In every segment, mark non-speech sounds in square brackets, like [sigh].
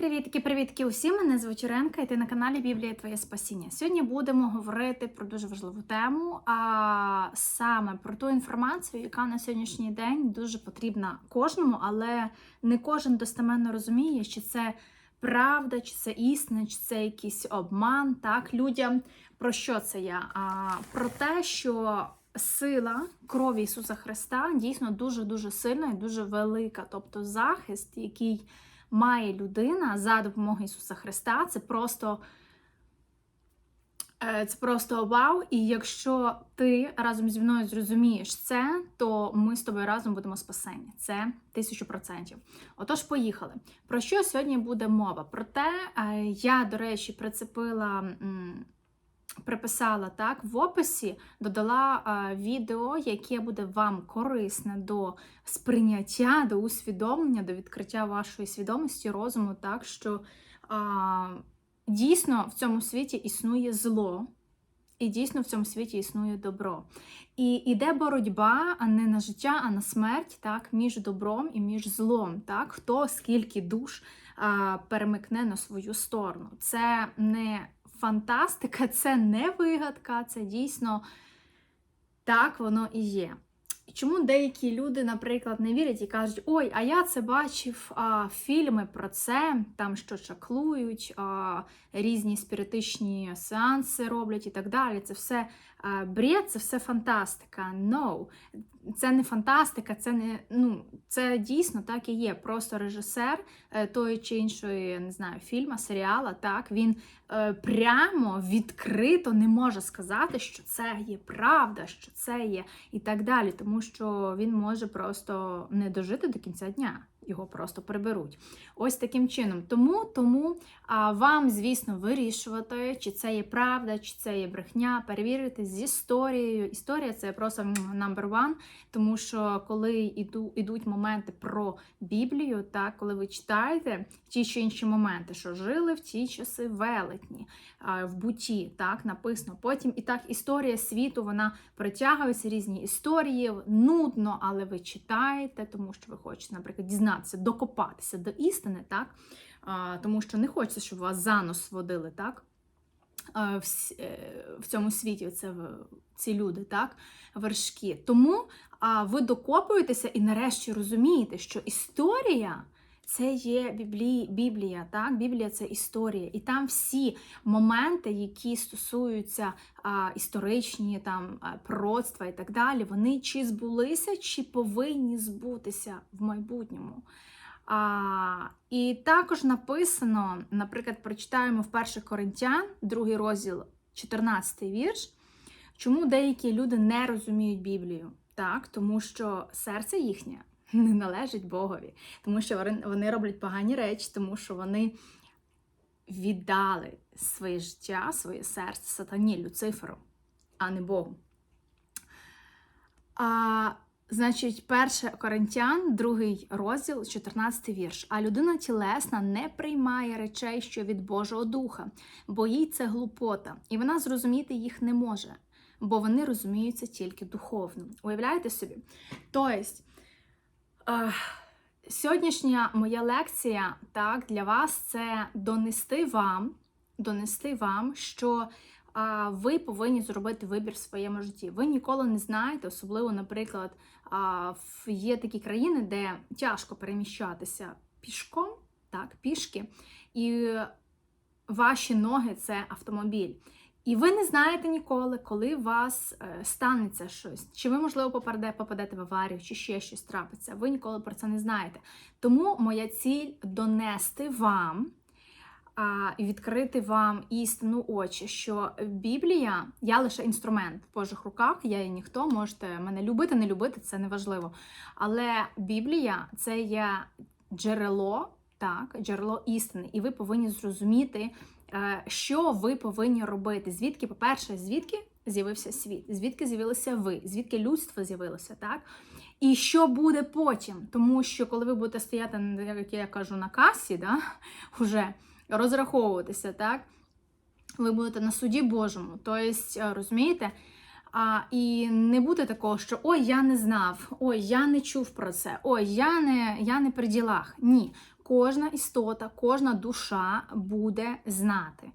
Привітки, привітки усім! Мене звуть Юренка, і ти на каналі Біблія Твоє Спасіння. Сьогодні будемо говорити про дуже важливу тему, а саме про ту інформацію, яка на сьогоднішній день дуже потрібна кожному, але не кожен достеменно розуміє, чи це правда, чи це істина, чи це якийсь обман. Так, людям про що це я? А про те, що сила крові Ісуса Христа дійсно дуже дуже сильна і дуже велика, тобто захист, який має людина за допомогою Ісуса Христа, це просто е, це просто вау. І якщо ти разом зі мною зрозумієш це, то ми з тобою разом будемо спасені. Це тисячу процентів. Отож, поїхали. Про що сьогодні буде мова? Про те, е, я, до речі, прицепила. Приписала так в описі, додала а, відео, яке буде вам корисне до сприйняття, до усвідомлення, до відкриття вашої свідомості, розуму, так що а, дійсно в цьому світі існує зло, і дійсно в цьому світі існує добро. І іде боротьба а не на життя, а на смерть, так, між добром і між злом. Так, Хто скільки душ а, перемикне на свою сторону. Це не фантастика, це не вигадка, це дійсно так воно і є. Чому деякі люди, наприклад, не вірять і кажуть, ой, а я це бачив а, фільми про це, там що чаклують, а, різні спіритичні сеанси роблять і так далі. Це все бред, це все фантастика. No. Це не фантастика, це не ну, це дійсно так і є. Просто режисер е, тої чи іншої, не знаю, фільму, серіала, так він е, прямо відкрито не може сказати, що це є правда, що це є і так далі, тому що він може просто не дожити до кінця дня. Його просто приберуть. Ось таким чином. Тому тому а, вам, звісно, вирішувати, чи це є правда, чи це є брехня, перевірити з історією. Історія це просто number one, тому що коли йду, йдуть моменти про Біблію, так, коли ви читаєте ті чи інші моменти, що жили в ті часи велетні, в буті, так, написано. Потім і так історія світу, вона притягується, різні історії, нудно, але ви читаєте, тому що ви хочете, наприклад, дізнатися, докопатися до істини, так? Тому що не хочеться, щоб вас за нос водили, так? Е, в цьому світі це ці люди, так? Вершки. Тому ви докопуєтеся і нарешті розумієте, що історія. Це є біблі... Біблія, так? Біблія це історія. І там всі моменти, які стосуються а, історичні там пророцтва і так далі, вони чи збулися, чи повинні збутися в майбутньому. А, і також написано, наприклад, прочитаємо в 1 Коринтян, другий розділ, 14 вірш, чому деякі люди не розуміють Біблію. Так, тому що серце їхнє не належить Богові, тому що вони- роблять погані речі, тому що вони віддали своє життя, своє серце сатані, Люциферу, а не Богу. А, значить, 1 Коринтян, другий розділ, 14 вірш. А людина тілесна не приймає речей, що від Божого Духа, бо їй це глупота, і вона зрозуміти їх не може, бо вони розуміються тільки духовно. Уявляєте собі? Тобто, сьогоднішня моя лекція так, для вас це донести вам, донести вам, що а, ви повинні зробити вибір в своєму житті. Ви ніколи не знаєте, особливо, наприклад, а, є такі країни, де тяжко переміщатися пішком, так, пішки, і ваші ноги це автомобіль. І ви не знаєте ніколи, коли у вас е, станеться щось, чи ви, можливо, попаде, попадете в аварію, чи ще щось трапиться. Ви ніколи про це не знаєте. Тому моя ціль донести вам і відкрити вам істину очі, що Біблія, я лише інструмент в Божих руках, я є ніхто, можете мене любити, не любити, це не важливо. Але Біблія це є джерело, так, джерело істини, і ви повинні зрозуміти, що ви повинні робити. Звідки, по-перше, звідки з'явився світ, звідки з'явилися ви, звідки людство з'явилося, так? І що буде потім? Тому що коли ви будете стояти, як я кажу, на касі, да, [laughs] уже розраховуватися, так? Ви будете на суді Божому. Тобто, розумієте? А, І не буде такого, що ой, я не знав, ой, я не чув про це, ой, я не, я не при ділах. Ні. Кожна істота, кожна душа буде знати.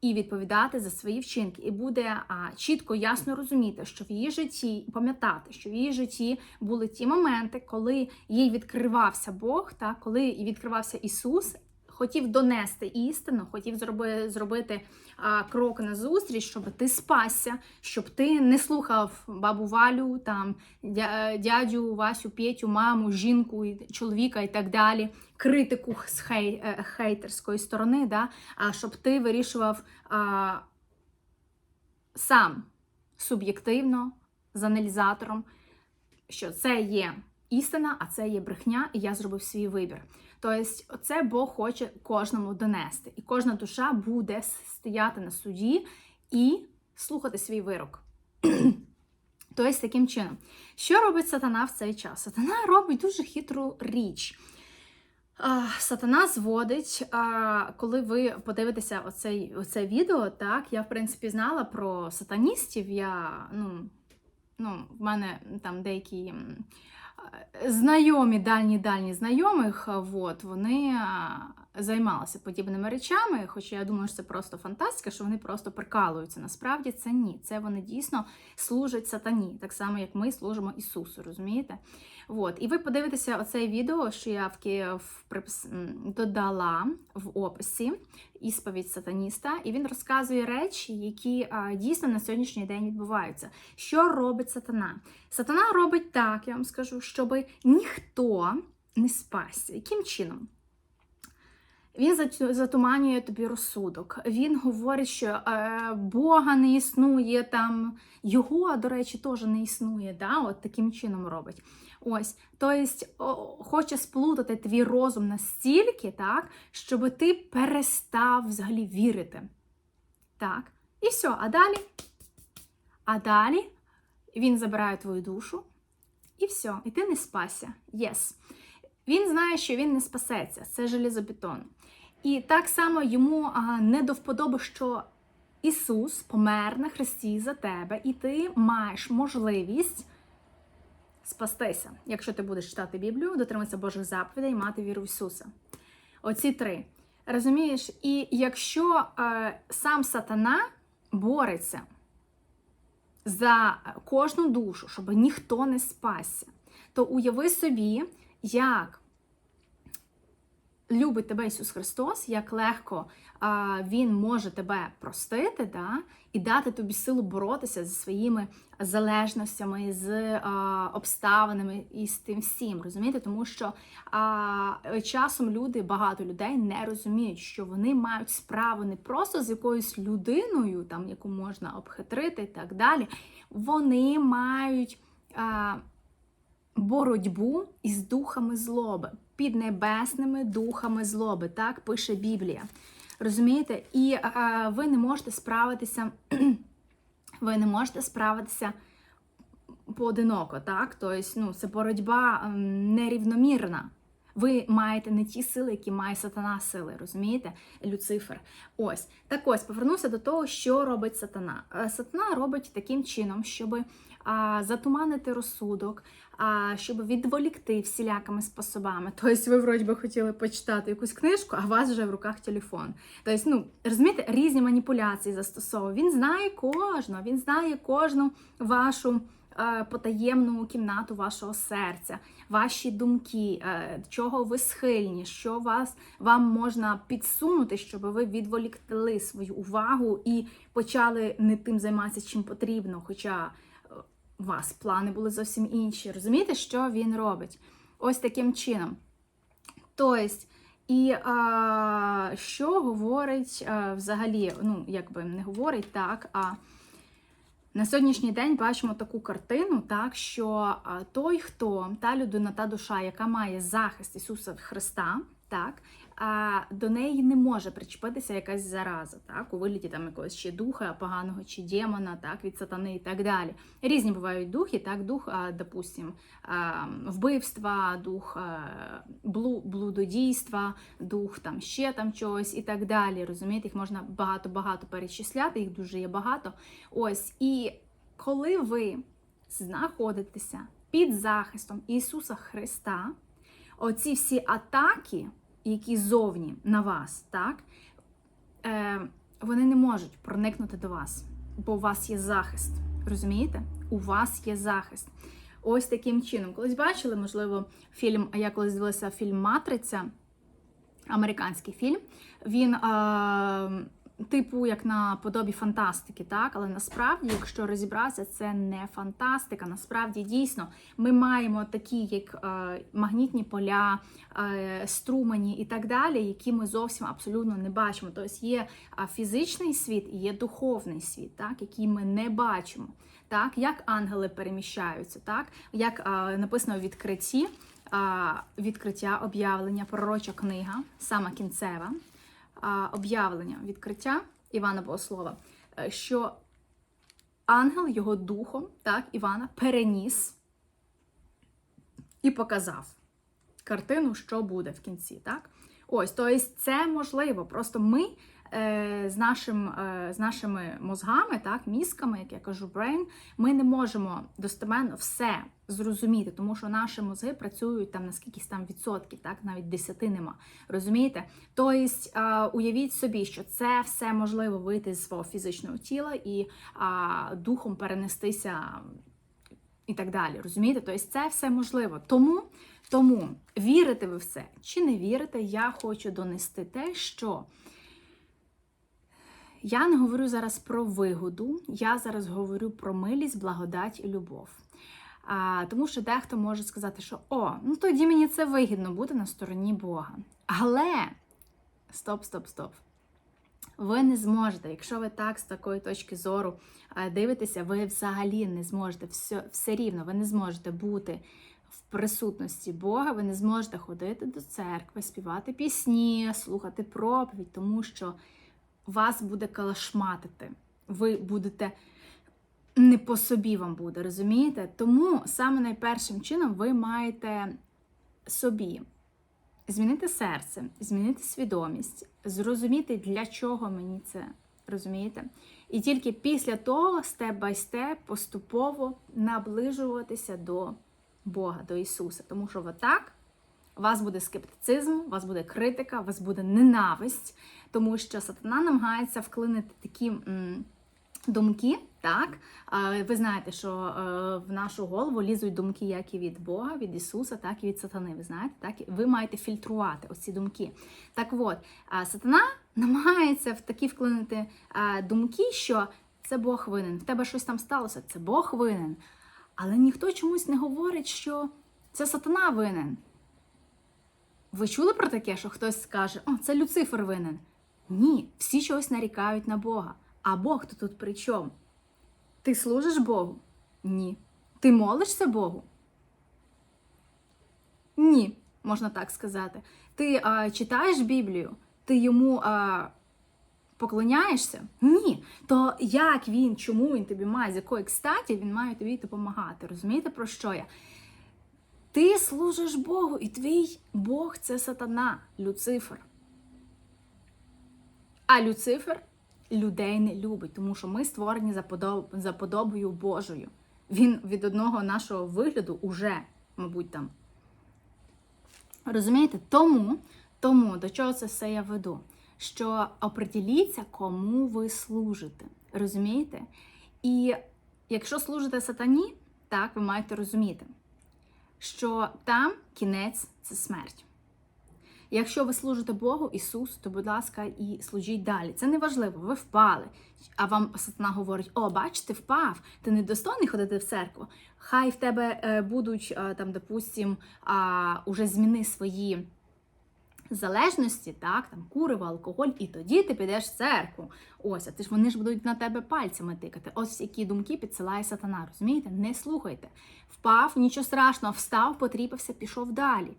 І відповідати за свої вчинки, і буде а, чітко, ясно розуміти, що в її житті пам'ятати, що в її житті були ті моменти, коли їй відкривався Бог, та коли відкривався Ісус, хотів донести істину, хотів зроби, зробити а, крок назустріч, щоб ти спасся, щоб ти не слухав бабу Валю, там дядю Васю, Петю, маму, жінку, чоловіка і так далі, критику з хей, е, хейтерської сторони, да? а щоб ти вирішував а, сам суб'єктивно з аналізатором, що це є істина, а це є брехня, і я зробив свій вибір. Тобто, це Бог хоче кожному донести, і кожна душа буде стояти на суді і слухати свій вирок. Тобто, таким чином, що робить сатана в цей час? Сатана робить дуже хитру річ. Сатана зводить, коли ви подивитеся оце, оце відео, так, я, в принципі, знала про сатаністів. Я, ну, ну, в мене там деякі знайомі, дальні дальні знайомих, от, вони а, займалися подібними речами, хоча я думаю, що це просто фантастика, що вони просто прикалуються. Насправді це ні. Це вони дійсно служать сатані, так само, як ми служимо Ісусу, розумієте? От. І ви подивитеся оце відео, що я в додала в описі ісповідь сатаніста, і він розказує речі, які дійсно на сьогоднішній день відбуваються. Що робить сатана? Сатана робить так, я вам скажу, щоб ніхто не спасся. Яким чином? Він затуманює тобі розсудок. Він говорить, що е, Бога не існує там, його, до речі, теж не існує. Да? От таким чином робить. Ось, тобто, хоче сплутати твій розум настільки, так, щоб ти перестав взагалі вірити. Так. І все, а далі? А далі він забирає твою душу, і все, і ти не спася. Єс. Він знає, що він не спасеться, це железобетон. І так само йому не до вподоби, що Ісус помер на хресті за тебе, і ти маєш можливість спастися, якщо ти будеш читати Біблію, дотриматися Божих заповідей і мати віру в Ісуса. Оці три. Розумієш? І якщо е, сам сатана бореться за кожну душу, щоб ніхто не спасся, то уяви собі, як любить тебе Ісус Христос, як легко а, Він може тебе простити, да, і дати тобі силу боротися зі своїми залежностями, з а, обставинами і з тим всім. Розумієте? Тому що а, часом люди, багато людей не розуміють, що вони мають справу не просто з якоюсь людиною, там яку можна обхитрити і так далі. Вони мають. А, боротьбу із духами злоби, під небесними духами злоби, так пише Біблія. Розумієте? І е, ви не можете справитися, [clears throat] ви не можете справитися поодиноко, так? Тобто, ну, це боротьба нерівномірна. Ви маєте не ті сили, які має сатана сили, розумієте? Люцифер. Ось. Так ось, повернуся до того, що робить сатана. Е, Сатана робить таким чином, щоб затуманити розсудок, щоб відволікти всілякими способами. [laughs] Тобто, ви вроді би хотіли почитати якусь книжку, а у вас вже в руках телефон. Тобто, ну розумієте, різні маніпуляції застосовує. Він знає кожного, він знає кожну вашу. е, Потаємну кімнату вашого серця, ваші думки, е, чого ви схильні, що вас вам можна підсунути, щоб ви відволікли свою увагу і почали не тим займатися, чим потрібно. Хоча у вас плани були зовсім інші. Розумієте, що він робить? Ось таким чином. Тобто, і а, що говорить а, взагалі, ну, якби не говорить так, а на сьогоднішній день бачимо таку картину, так, що той, хто, та людина, та душа, яка має захист Ісуса Христа, так, до неї не може причепитися якась зараза, так, у вигляді там якогось чи духа поганого, чи демона, так, від сатани і так далі. Різні бувають духи, так, дух, а, допустим, вбивства, дух блудодійства, дух там ще там чогось і так далі. Розумієте, їх можна багато-багато перечисляти, їх дуже є багато. Ось, і коли ви знаходитеся під захистом Ісуса Христа, оці всі атаки які зовні на вас, так, е, вони не можуть проникнути до вас, бо у вас є захист. Розумієте? У вас є захист. Ось таким чином. Колись бачили, можливо, фільм, я колись дивилася фільм Матриця, американський фільм. Він. Е, Типу, як на подобі фантастики, так? Але насправді, якщо розібратися, це не фантастика. Насправді, дійсно, ми маємо такі, як е, магнітні поля, е, струмені і так далі, які ми зовсім абсолютно не бачимо. Тобто є е, фізичний світ і є духовний світ, так, який ми не бачимо. Так, як ангели переміщаються, так, як е, написано в відкритті, е, відкриття, об'явлення, пророча книга, сама кінцева об'явлення відкриття Івана Богослова, е, що ангел його духом, так, Івана, переніс і показав картину, що буде в кінці. так? Ось, тобто це можливо. Просто ми з нашим, е, з нашими мозгами, так, мізками, як я кажу, brain, ми не можемо достеменно все зрозуміти, тому що наші мозги працюють там на скількись там відсотків, так, навіть десяти нема. Розумієте? Тобто, е, уявіть собі, що це все можливо вийти з свого фізичного тіла і е, духом перенестися. І так далі, розумієте? Тобто це все можливо. Тому тому вірите ви в це чи не вірите, я хочу донести те, що я не говорю зараз про вигоду, я зараз говорю про милість, благодать і любов. А, Тому що дехто може сказати, що о, ну тоді мені це вигідно бути на стороні Бога. Але стоп, стоп, стоп. Ви не зможете, якщо ви так з такої точки зору дивитеся, ви взагалі не зможете все, все рівно, ви не зможете бути в присутності Бога, ви не зможете ходити до церкви, співати пісні, слухати проповідь, тому що вас буде калашматити. Ви будете не по собі вам буде, розумієте? Тому саме найпершим чином ви маєте собі змінити серце, змінити свідомість, зрозуміти, для чого мені це розумієте? І тільки після того, степ бай степ, поступово наближуватися до Бога, до Ісуса. Тому що отак у вас буде скептицизм, у вас буде критика, у вас буде ненависть, тому що сатана намагається вклинити такі думки. Так, ви знаєте, що е, в нашу голову лізуть думки як і від Бога, від Ісуса, так і від сатани. Ви знаєте, так ви маєте фільтрувати оці думки. Так от, сатана намагається в такі вклинити думки, що це Бог винен. В тебе щось там сталося, це Бог винен. Але ніхто чомусь не говорить, що це сатана винен. Ви чули про таке, що хтось скаже, о, це Люцифер винен? Ні, всі чогось нарікають на Бога. А Бог то тут при чому? Ти служиш Богу? Ні. Ти молишся Богу? Ні, можна так сказати. Ти а, читаєш Біблію, ти йому а, поклоняєшся? Ні. То як він, чому він тобі має, з якої кстаті він має тобі допомагати? Розумієте, про що я? Ти служиш Богу, і твій Бог це сатана, Люцифер. А Люцифер людей не любить, тому що ми створені за, подоб... за подобою Божою. Він від одного нашого вигляду уже, мабуть, там. Розумієте? Тому, тому до чого це все я веду? Що оприділіться, кому ви служите. Розумієте? І якщо служите сатані, так, ви маєте розуміти, що там кінець це смерть. Якщо ви служите Богу, Ісус, то, будь ласка, і служіть далі. Це не важливо, ви впали. А вам сатана говорить: о, бач, ти впав, ти не достойний ходити в церкву. Хай в тебе е, будуть е, там, допустим, уже зміни свої. Залежності, так, там куриво, алкоголь, і тоді ти підеш в церкву. Ось, а ти ж вони ж будуть на тебе пальцями тикати. Ось які думки підсилає сатана. Розумієте? Не слухайте. Впав, нічого страшного, встав, потріпався, пішов далі.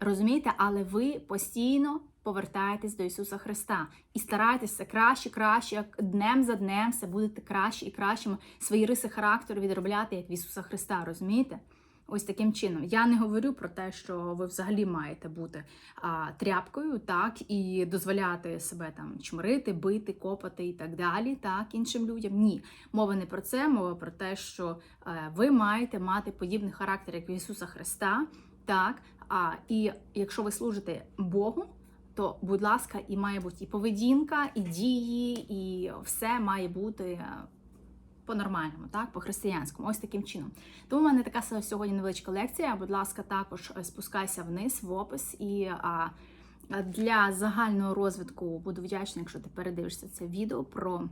Розумієте, але ви постійно повертаєтесь до Ісуса Христа і старайтеся краще, краще, як днем за днем все будете краще і кращими свої риси характеру відробляти як в Ісуса Христа. Розумієте? Ось таким чином. Я не говорю про те, що ви взагалі маєте бути а, тряпкою, так, і дозволяти себе там чмирити, бити, копати і так далі, так, іншим людям. Ні. Мова не про це, мова про те, що а, е, ви маєте мати подібний характер, як Ісуса Христа так, А, і якщо ви служите Богу, то, будь ласка, і має бути і поведінка, і дії, і все має бути е, по-нормальному, так, по-християнському, ось таким чином. Тому в мене така сьогодні невеличка лекція. Будь ласка, також е, спускайся вниз в опис і. А, а для загального розвитку буду вдячна, якщо ти передивишся це відео про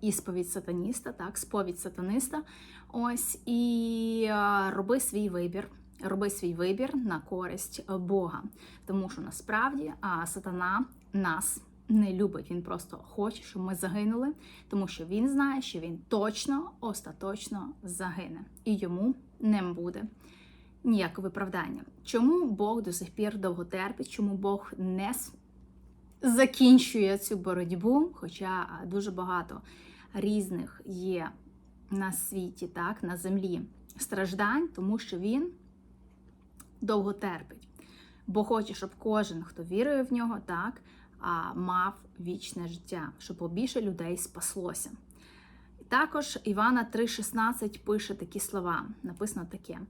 ісповідь сатаніста, так, сповідь сатаниста. Ось і е, роби свій вибір. Роби свій вибір на користь Бога, тому що насправді а, сатана нас не любить. Він просто хоче, щоб ми загинули, тому що він знає, що він точно, остаточно загине, і йому не буде ніякого виправдання. Чому Бог до сих пір довго терпить? Чому Бог не закінчує цю боротьбу? Хоча дуже багато різних є на світі, так, на землі страждань, тому що він довго терпить. Бо хоче, щоб кожен, хто вірує в нього, так, мав вічне життя, щоб побільше людей спаслося. Також Івана 3,16 пише такі слова. Написано таке.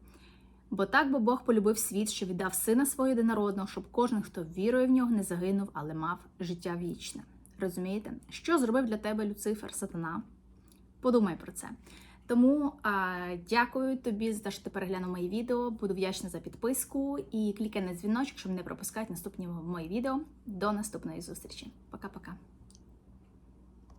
Бо так би Бог полюбив світ, що віддав сина свого єдинородного, щоб кожен, хто вірує в нього, не загинув, але мав життя вічне. Розумієте, що зробив для тебе Люцифер, сатана? Подумай про це. Тому а, дякую тобі за те, що ти переглянув мої відео. Буду вдячна за підписку і клікай на дзвіночок, щоб не пропускати наступні мої відео. До наступної зустрічі. Пока-пока.